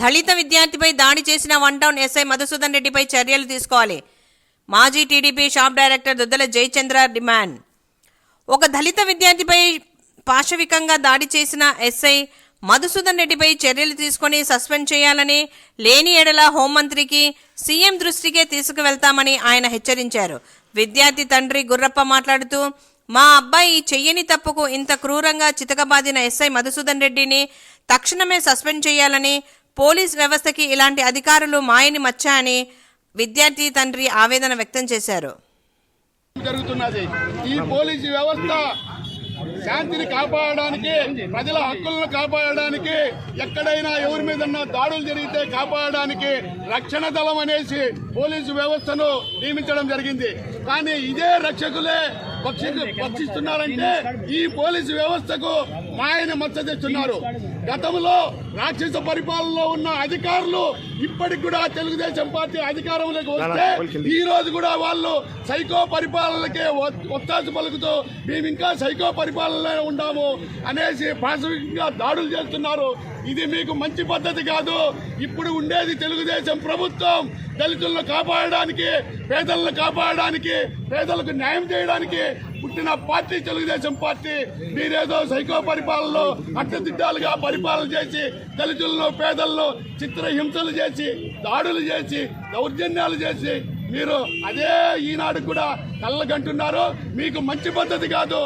దళిత విద్యార్థిపై దాడి చేసిన one town SI Madhusudan రెడ్డిపై చర్యలు తీసుకోవాలి. మాజీ TDP shop director Duddala Jayachandra demand. ఒక దళిత విద్యార్థిపై పాశవికంగా దాడి చేసిన ఎస్ఐ మధుసూదన్ రెడ్డిపై చర్యలు తీసుకొని సస్పెండ్ చేయాలని లేని ఎడల హోంమంత్రికి సీఎం దృష్టికే తీసుకువెళ్తామని ఆయన హెచ్చరించారు. విద్యార్థి తండ్రి గుర్రప్ప మాట్లాడుతూ మా అబ్బాయి చెయ్యని తప్పుకు ఇంత క్రూరంగా చితకబాదిన ఎస్ఐ మధుసూదన్ రెడ్డిని తక్షణమే సస్పెండ్ చేయాలని పోలీస్ వ్యవస్థకి ఇలాంటి అధికారులు మాయని మచ్చాయని విద్యార్థి తండ్రి ఆవేదన వ్యక్తం చేశారు. జరుగుతున్నది? ఈ పోలీసు వ్యవస్థ శాంతిని కాపాడడానికి ప్రజల హక్కులను కాపాడడానికి ఎక్కడైనా ఎవరి మీద దాడులు జరిగితే కాపాడడానికి రక్షణ దళం అనేసి పోలీసు వ్యవస్థను నియమించడం జరిగింది. కానీ ఇదే రక్షకులే పక్షి పక్షిస్తున్నారంటే ఈ పోలీసు వ్యవస్థకు మాయని మచ్చ తెస్తున్నారు గతంలో రాక్షస పరిపాలనలో ఉన్న అధికారులు ఇప్పటికి కూడా తెలుగుదేశం పార్టీ అధికారంలోకి వస్తే ఈ రోజు కూడా వాళ్ళు సైకో పరిపాలనకే ఒత్తాసు పలుకుతూ మేము ఇంకా సైకో పరిపాలనలో ఉండాము అనేసి పాశవికంగా దాడులు చేస్తున్నారు. ఇది మీకు మంచి పద్ధతి కాదు. ఇప్పుడు ఉండేది తెలుగుదేశం ప్రభుత్వం. దళితులను కాపాడడానికి పేదలను కాపాడడానికి పేదలకు న్యాయం చేయడానికి పుట్టిన పార్టీ తెలుగుదేశం పార్టీ మీరేదో సైకో పరిపాలనలో అట్టదిడ్డాలుగా పరిపాలన చేసి దళితులను పేదలను చిత్రహింసలు చేసి దాడులు చేసి దౌర్జన్యాలు చేసి మీరు అదే ఈనాడు కూడా కళ్ళకంటున్నారు. మీకు మంచి పద్ధతి కాదు.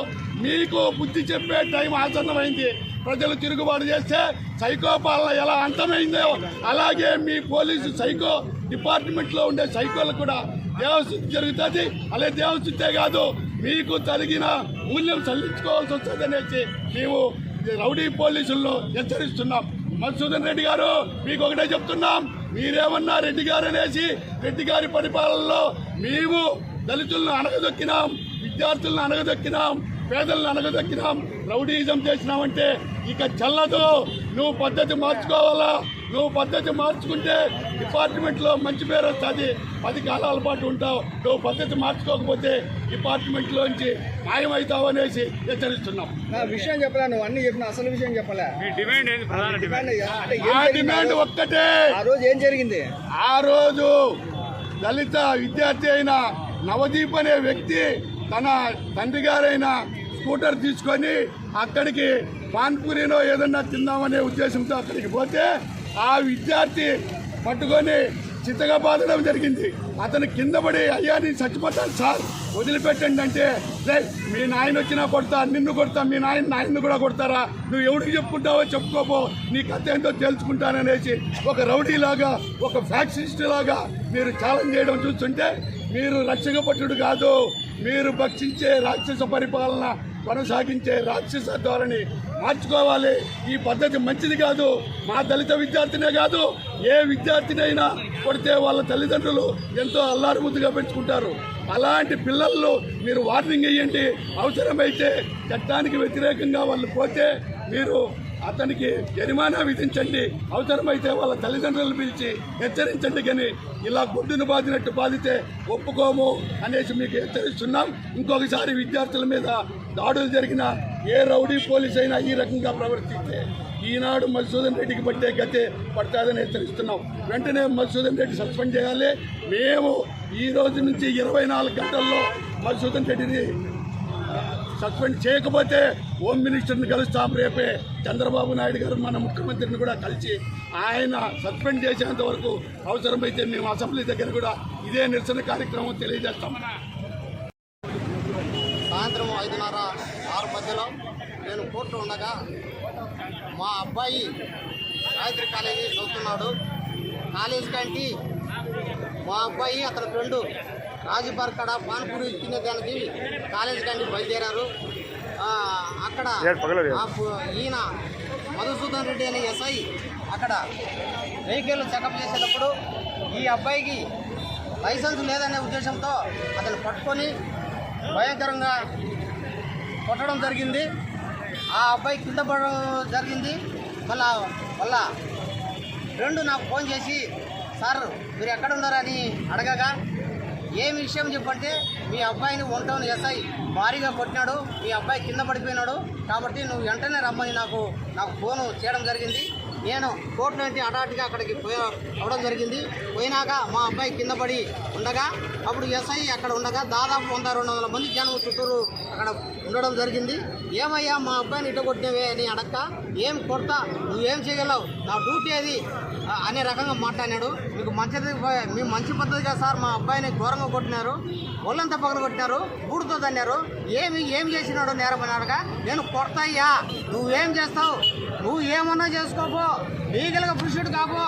మీకు బుద్ధి చెప్పే టైం ఆసన్నమైంది. ప్రజలు తిరుగుబాటు చేస్తే సైకో పాలన ఎలా అంతమైందో అలాగే మీ పోలీసు సైకో డిపార్ట్మెంట్లో ఉండే సైకోలు కూడా దేవస్థితి జరుగుతుంది. అలాగే దేవస్థితే కాదు మీకు తగిన మూల్యం చెల్లించుకోవాల్సి వస్తుంది మేము రౌడీ పోలీసులను హెచ్చరిస్తున్నాం. మధుసూదన్ రెడ్డి గారు మీకు ఒకటే చెప్తున్నాం. మీరేమన్నా రెడ్డి గారు అనేసి రెడ్డి గారి పరిపాలనలో మేము దళితులను అనగదొక్కినాం విద్యార్థులను అనగదొక్కినాం పేదలను అనగదొక్కినాం రౌడీజం చేసినామంటే ఇక చల్లదు. నువ్వు పద్ధతి మార్చుకోవాలా? నువ్వు పద్ధతి మార్చుకుంటే డిపార్ట్మెంట్లో మంచి పేరు వస్తుంది. పది కాలాల పాటు ఉంటావు. నువ్వు పద్ధతి మార్చుకోకపోతే డిపార్ట్మెంట్ లోంచి మాయమవుతావు అనేసి హెచ్చరిస్తున్నాం. విషయం చెప్పలే నువ్వు అన్ని చెప్పిన అసలు విషయం చెప్పలే? డిమాండ్ ఒక్కటే. ఆ రోజు ఏం జరిగింది? ఆ రోజు దళిత విద్యార్థి అయిన నవదీప్ అనే వ్యక్తి తన తండ్రి గారైన స్కూటర్ తీసుకొని అక్కడికి పాన్పూరిలో ఏదన్నా తిందామనే ఉద్దేశంతో అక్కడికి పోతే ఆ విద్యార్థి పట్టుకొని చిత్తగా బాధడం జరిగింది. అతను కింద పడి అయ్యా నేను చచ్చిపోతాను సార్ వదిలిపెట్టండి అంటే "రే, మీ నాయన వచ్చినా కొడతా నిన్ను కొడతా మీ నాయన నాయన్ను కూడా కొడతారా? నువ్వు ఎవరికి చెప్పుకుంటావో చెప్పుకోపో నీ కథ ఏంటో తెలుసుకుంటాననేసి ఒక రౌడీ లాగా ఒక ఫ్యాక్సిస్ట్ లాగా మీరు ఛాలెంజ్ చేయడం చూస్తుంటే మీరు రక్షక పట్టుడు కాదు మీరు భక్షించే రాక్షస పరిపాలన కొనసాగించే రాక్షస ధోరణి మార్చుకోవాలి. ఈ పద్ధతి మంచిది కాదు. మా దళిత విద్యార్థినే కాదు ఏ విద్యార్థినైనా కొడితే వాళ్ళ తల్లిదండ్రులు ఎంతో అల్లారుముద్దుగా పెంచుకుంటారు. అలాంటి పిల్లల్లో మీరు వార్నింగ్ ఇవ్వండి అవసరమైతే చట్టానికి వ్యతిరేకంగా వాళ్ళు పోతే మీరు అతనికి జరిమానా విధించండి. అవసరమైతే వాళ్ళ తల్లిదండ్రులను పిలిచి హెచ్చరించండి కానీ ఇలా గుడ్డును బాధినట్టు బాధితే ఒప్పుకోము అనేసి మీకు హెచ్చరిస్తున్నాం. ఇంకొకసారి విద్యార్థుల మీద దాడులు జరిగిన ఏ రౌడీ పోలీస్ అయినా ఈ రకంగా ప్రవర్తిస్తే ఈనాడు మధుసూదన్ రెడ్డికి పట్టే గతే పడతాదని హెచ్చరిస్తున్నాం. వెంటనే మధుసూదన్ రెడ్డి సస్పెండ్ చేయాలి. మేము ఈ రోజు నుంచి ఇరవై నాలుగు గంటల్లో మధుసూదన్ రెడ్డిని సస్పెండ్ చేయకపోతే హోమ్ మినిస్టర్ని కలుస్తాం రేపే. చంద్రబాబు నాయుడు గారు మన ముఖ్యమంత్రిని కూడా కలిసి ఆయన సస్పెండ్ చేసేంత వరకు అవసరమైతే మేము అసెంబ్లీ దగ్గర కూడా ఇదే నిరసన కార్యక్రమం తెలియజేస్తాం సాయంత్రం ఐదున్నర ఆరు మధ్యలో నేను కోర్టు ఉండగా మా అబ్బాయి గాయత్రి కాలేజీ చదువుతున్నాడు. కాలేజ్ కంటే మా అబ్బాయి అతని ఫ్రెండు రాజుపార్ కాడ పాన్పూరి తినేదానికి కాలేజీ కంటే బయలుదేరారు. అక్కడ ఈయన మధుసూదన్ రెడ్డి అనే ఎస్ఐ అక్కడ వెహికల్ చెకప్ చేసేటప్పుడు ఈ అబ్బాయికి లైసెన్స్ లేదనే ఉద్దేశంతో అతను పట్టుకొని భయంకరంగా కొట్టడం జరిగింది. ఆ అబ్బాయి కింద పడడం జరిగింది. మళ్ళా మళ్ళా రెండు నాకు ఫోన్ చేసి సార్ మీరు ఎక్కడ ఉన్నారని అడగగా ఏమి విషయం చెప్పంటే మీ అబ్బాయిని వన్ టౌన్ ఎస్ఐ భారీగా కొట్టినాడు మీ అబ్బాయి కింద పడిపోయినాడు కాబట్టి నువ్వు వెంటనే రమ్మని నాకు నాకు ఫోను చేయడం జరిగింది. నేను కోర్టు నుండి అటాటిగా అక్కడికి పోయి అవడం జరిగింది. పోయినాక మా అబ్బాయి కింద పడి ఉండగా అప్పుడు ఎస్ఐ అక్కడ ఉండగా దాదాపు వంద రెండు వందల మంది జనం చుట్టూరు అక్కడ ఉండడం జరిగింది. ఏమయ్యా మా అబ్బాయిని ఇట కొట్టినవే అని అడక్క ఏం కొడతా? నువ్వేం చేయగలవు? నా డ్యూటీ అది అనే రకంగా మాట్లాడినాడు. మీకు మంచిది మీ మంచి పద్ధతిగా సార్ మా అబ్బాయిని ఘోరంగా కొట్టినారు. ఒళ్ళంతా పగల కొట్టినారు బూడితో తన్నారు. ఏమి ఏం చేసినాడు నేరం అని నేను కొడతాయ్యా. నువ్వేం చేస్తావు? నువ్వు ఏమన్నా చేసుకోపో లీగల్గా పురుషుడు కాపో.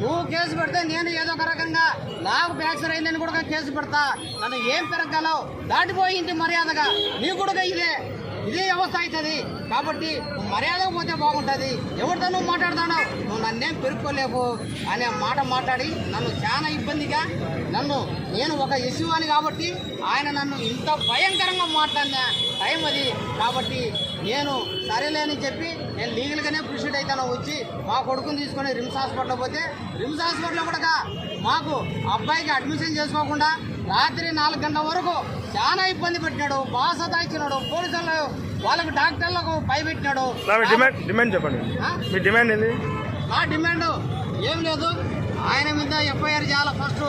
నువ్వు కేసు పెడితే నేను ఏదో ఒక రకంగా నాకు ఫ్యాక్చర్ అయిందని కూడా కేసు పెడతా. నన్ను ఏం పెరగలవు దాటిపోయింది మర్యాదగా. నీ కూడా ఇదే. ఇదే వ్యవస్థ అవుతుంది. కాబట్టి నువ్వు పోతే బాగుంటుంది. ఎవరితో నువ్వు మాట్లాడుతున్నావు? నువ్వు నన్నేం పెరుక్కోలేవు అనే మాట మాట్లాడి నన్ను చాలా ఇబ్బందిగా నన్ను నేను ఒక యశువాని కాబట్టి ఆయన నన్ను ఇంత భయంకరంగా మాట్లాడిన టైం అది. కాబట్టి నేను సరేలేని చెప్పి నేను లీగల్గానే ప్రొసీడ్ అవుతాను. వచ్చి మా కొడుకుని తీసుకొని రిమ్స్ హాస్పిటల్ పోతే రిమ్స్ హాస్పిటల్లో కూడా మాకు అబ్బాయికి అడ్మిషన్ చేసుకోకుండా రాత్రి నాలుగు గంటల వరకు చాలా ఇబ్బంది పెట్టినాడు. బాగా సతాయించినాడు పోలీసులు వాళ్ళకు డాక్టర్లకు భయపెట్టినాడు. నా మీ డిమాండ్ డిమాండ్ చెప్పండి. ఆ? మీ డిమాండ్ ఏంది? నా డిమాండ్ ఏం లేదు. ఆయన మీద ఎఫ్ఐఆర్ చేయాలా ఫస్ట్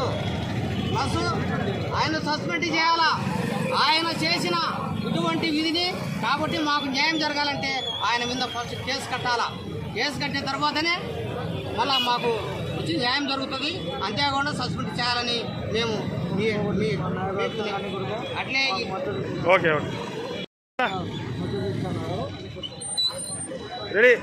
ప్లస్ ఆయన సస్పెండ్ చేయాలా? ఆయన చేసిన ఇటువంటి విధిని కాబట్టి మాకు న్యాయం జరగాలంటే ఆయన మీద ఫస్ట్ కేసు కట్టాలా? కేసు కట్టిన తర్వాతనే మళ్ళా మాకు న్యాయం జరుగుతుంది. అంతేకాకుండా సస్పెండ్ చేయాలని మేము ఓకే ఓకే. రెడీ.